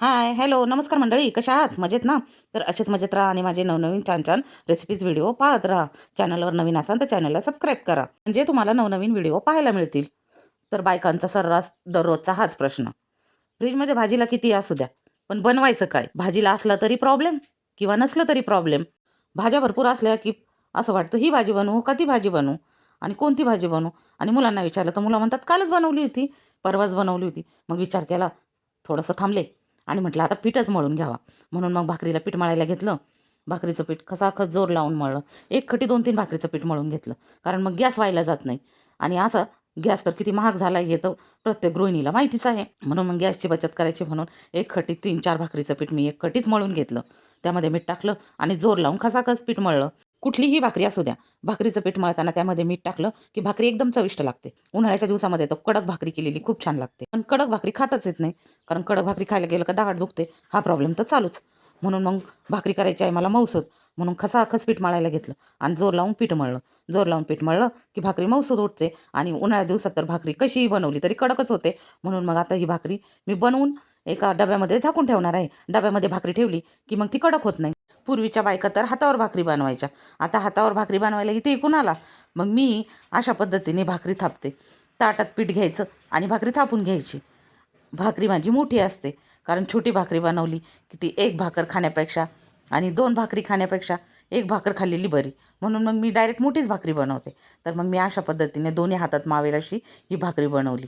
Hi hello नमस्कार मंडळी कशा आहात? मजेत ना? तर असेच मजेत राहा आणि माझे नवनवीन छान छान रेसिपीज व्हिडिओ पाहत राहा. चॅनलवर नवीन असाल तर चॅनलला सबस्क्राईब करा. म्हणजे तुम्हाला नवनवीन व्हिडिओ पाहायला मिळतील. तर बायकांचा सर्रास दररोजचा हाच प्रश्न. फ्रीजमध्ये भाजीला किती असू द्या. पण बनवायचं काय? भाजीला असला तरी प्रॉब्लेम किंवा नसलं तरी प्रॉब्लेम भाज्या भरपूर असल्या की असं वाटतं ही भाजी बनवू का ती भाजी बनवू? आणि कोणती भाजी बनवू? आणि मुलांना विचारलं तर मुलं म्हणतात कालच बनवली होती परवाच बनवली होती. मग विचार केला थोडंसं थांबले. आणि म्हटलं आता पीठच मळून घ्यावा. म्हणून मग भाकरीला पीठ मळायला घेतलं. भाकरीचं पीठ खसाखस जोर लावून मळलं. एक खटी दोन तीन भाकरीचं पीठ मळून घेतलं. कारण मग गॅस व्हायला जात नाही. आणि असं गॅस तर किती महाग झाला हे तर प्रत्येक गृहिणीला माहितीच आहे. म्हणून मग गॅसची बचत करायची म्हणून एक खटी तीन चार भाकरीचं पीठ मी एक खटीच मळून घेतलं. त्यामध्ये मीठ टाकलं आणि जोर लावून खसाखस पीठ मळलं. कुठलीही भाकरी असू द्या. भाकरीचं पीठ मळताना त्यामध्ये मीठ टाकलं की भाकरी एकदम चविष्ट लागते. उन्हाळ्याच्या दिवसामध्ये तर कडक भाकरी केलेली खूप छान लागते. पण कडक भाकरी खातच येत नाही. कारण कडक भाकरी खायला गेलं का दाढ दुखते. हा प्रॉब्लेम तर चालूच. म्हणून मग भाकरी करायची आहे मला मौसद म्हणून खसाखस पीठ मळायला घेतलं आणि जोर लावून पीठ मळलं. जोर लावून पीठ मळलं की भाकरी मौसद उठते आणि उन्हाळ्या दिवसात तर भाकरी कशीही बनवली तरी कडकच होते. म्हणून मग आता ही भाकरी मी बनवून एका डब्यामध्ये झाकून ठेवणार आहे. डब्यामध्ये भाकरी ठेवली की मग ती कडक होत नाही. पूर्वीच्या बायका तर हातावर भाकरी बनवायच्या. आता हातावर भाकरी बनवायला इथे कुणाला मग मी अशा पद्धतीने भाकरी थापते. ताटात पीठ घ्यायचं आणि भाकरी थापून घ्यायची. भाकरी माझी मोठी असते. कारण छोटी भाकरी बनवली की ती एक भाकर खाण्यापेक्षा आणि दोन भाकरी खाण्यापेक्षा एक भाकर खाल्लेली बरी. म्हणून मग मी डायरेक्ट मोठीच भाकरी बनवते. तर मग मी अशा पद्धतीने दोन्ही हातात मावेल अशी ही भाकरी बनवली.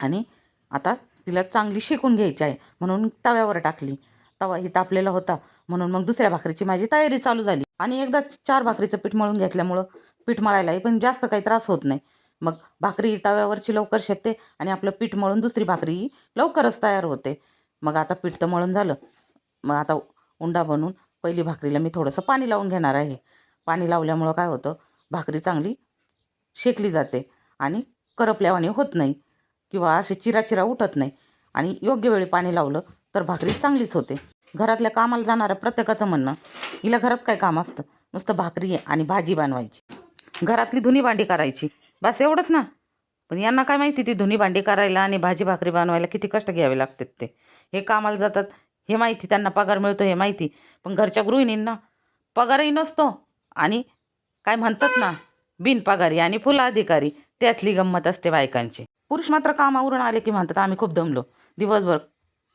आणि आता तिला चांगली शेकून घ्यायची आहे. म्हणून तव्यावर टाकली. तवा ही तापलेला होता. म्हणून मग दुसऱ्या भाकरीची माझी तयारी चालू झाली. आणि एकदा चार भाकरीचं पीठ मळून घेतल्यामुळं पीठ मळायलाही पण जास्त काही त्रास होत नाही. मग भाकरी तव्यावरची लवकर शेकते आणि आपलं पीठ मळून दुसरी भाकरी लवकरच तयार होते. मग आता पीठ तर मळून झालं. मग आता उंडा बनवून पहिली भाकरीला मी थोडंसं पाणी लावून घेणार आहे. पाणी लावल्यामुळं काय होतं? भाकरी चांगली शेकली जाते आणि करपल्यावाणी होत नाही. किंवा असे चिराचिरा उठत नाही. आणि योग्य वेळी पाणी लावलं तर भाकरी चांगलीच होते. घरातल्या कामाला जाणाऱ्या प्रत्येकाचं म्हणणं हिला घरात काय काम असतं? नुसतं भाकरी आणि भाजी बनवायची. घरातली धुनी भांडी करायची. बस एवढंच ना. पण यांना काय माहिती ती धुनी भांडी करायला आणि भाजी भाकरी बनवायला किती कष्ट घ्यावे लागतात ते. हे कामाला जातात हे माहिती त्यांना पगार मिळतो हे माहिती. पण घरच्या गृहिणींना पगारही नसतो आणि काय म्हणतात ना बिनपगारी आणि फुल अधिकारी त्यातली गंमत असते बायकांची. पुरुष मात्र कामावरून आले की म्हणतात आम्ही खूप दमलो. दिवसभर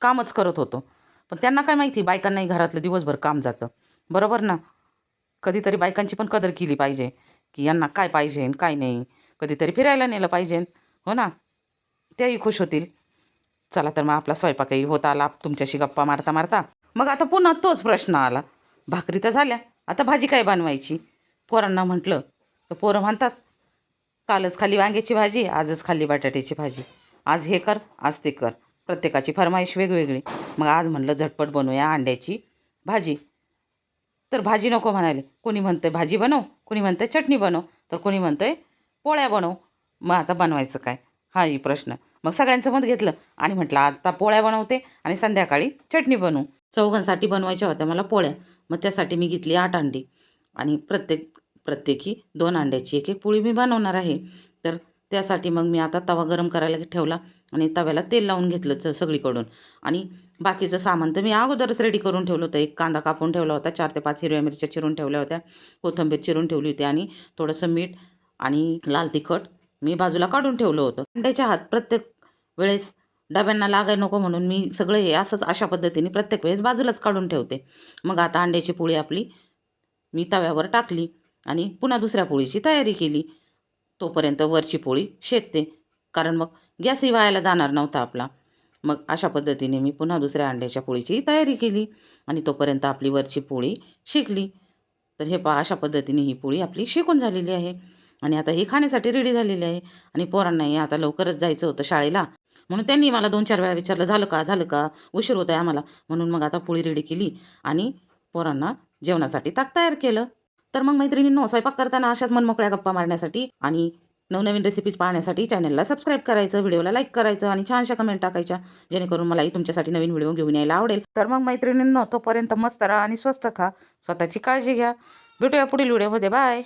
कामच करत होतो. पण त्यांना काय माहिती बायकांनाही घरातलं दिवसभर काम जातं. बरोबर ना? कधीतरी बायकांची पण कदर केली पाहिजे की यांना काय पाहिजे काय नाही. कधीतरी फिरायला नेलं पाहिजे. हो ना? तेही खुश होतील. चला तर मग आपला स्वयंपाकही होत आला. तुमच्याशी गप्पा मारता मारता. मग आता पुन्हा तोच प्रश्न आला. भाकरी तर झाल्या. आता भाजी काय बनवायची? पोरांना म्हटलं तर पोरं म्हणतात कालच खाली वांग्याची भाजी आजच खाल्ली बटाट्याची भाजी. आज हे कर आज ते कर. प्रत्येकाची फरमाईश वेगवेगळी. मग आज म्हणलं झटपट बनवूया अंड्याची भाजी. तर भाजी नको म्हणाले. कोणी म्हणतं भाजी बनव कोणी म्हणतं चटणी बनव तर कोणी म्हणतं पोळ्या बनव. मग आता बनवायचं काय? हाही प्रश्न. मग सगळ्यांचं मत घेतलं आणि म्हटलं आता पोळ्या बनवते आणि संध्याकाळी चटणी बनवू. चौघांसाठी बनवायच्या होत्या मला पोळ्या. मग त्यासाठी मी घेतली आठ अंडी. आणि प्रत्येक प्रत्येकी दोन अंड्याची. एक एक पोळी मी बनवणार आहे. तर त्यासाठी मग मी आता तवा गरम करायला ठेवला आणि तव्याला तेल लावून घेतलं च सगळीकडून. आणि बाकीचं सामान तर मी अगोदरच रेडी करून ठेवलं होतं. एक कांदा कापून ठेवला होता चार ते पाच हिरव्या मिरच्या चिरून ठेवल्या होत्या कोथिंबीर चिरून ठेवली होती आणि थोडंसं मीठ आणि लाल तिखट मी बाजूला काढून ठेवलं होतं. अंड्याच्या हात प्रत्येक वेळेस डब्यांना लागाय नको म्हणून मी सगळं हे असंच अशा पद्धतीने प्रत्येक वेळेस बाजूलाच काढून ठेवते. मग आता अंड्याची पोळी आपली मी तव्यावर टाकली. आणि पुन्हा दुसऱ्या पोळीची तयारी केली. तोपर्यंत वरची पोळी शेकते. कारण मग गॅसही वायाला जाणार नव्हता आपला. मग अशा पद्धतीने मी पुन्हा दुसऱ्या अंड्याच्या पोळीची तयारी केली आणि तोपर्यंत आपली वरची पोळी शेकली. तर हे पहा अशा पद्धतीने ही पोळी आपली शिकून झालेली आहे. आणि आता ही खाण्यासाठी रेडी झालेली आहे. आणि पोरांनाही आता लवकरच जायचं होतं शाळेला. म्हणून त्यांनी मला दोन चार वेळा विचारलं झालं का? झालं का? उशीर होत आहे आम्हाला. म्हणून मग आता पोळी रेडी केली आणि पोरांना जेवणासाठी ताक तयार केलं. तर मग मैत्रिणींनो स्वयंपाक करताना अशाच मनमोकळ्या गप्पा मारण्यासाठी आणि नवनवीन रेसिपीज पाहण्यासाठी चॅनलला सबस्क्राईब करायचं व्हिडिओला लाईक करायचं आणि छानशा कमेंट टाकायच्या. जेणेकरून मलाही तुमच्यासाठी नवीन व्हिडिओ घेऊन यायला आवडेल. तर मग मैत्रिणींनो तोपर्यंत मस्त राहा आणि स्वस्त खा. स्वतःची काळजी घ्या. भेटूया पुढील व्हिडिओमध्ये बाय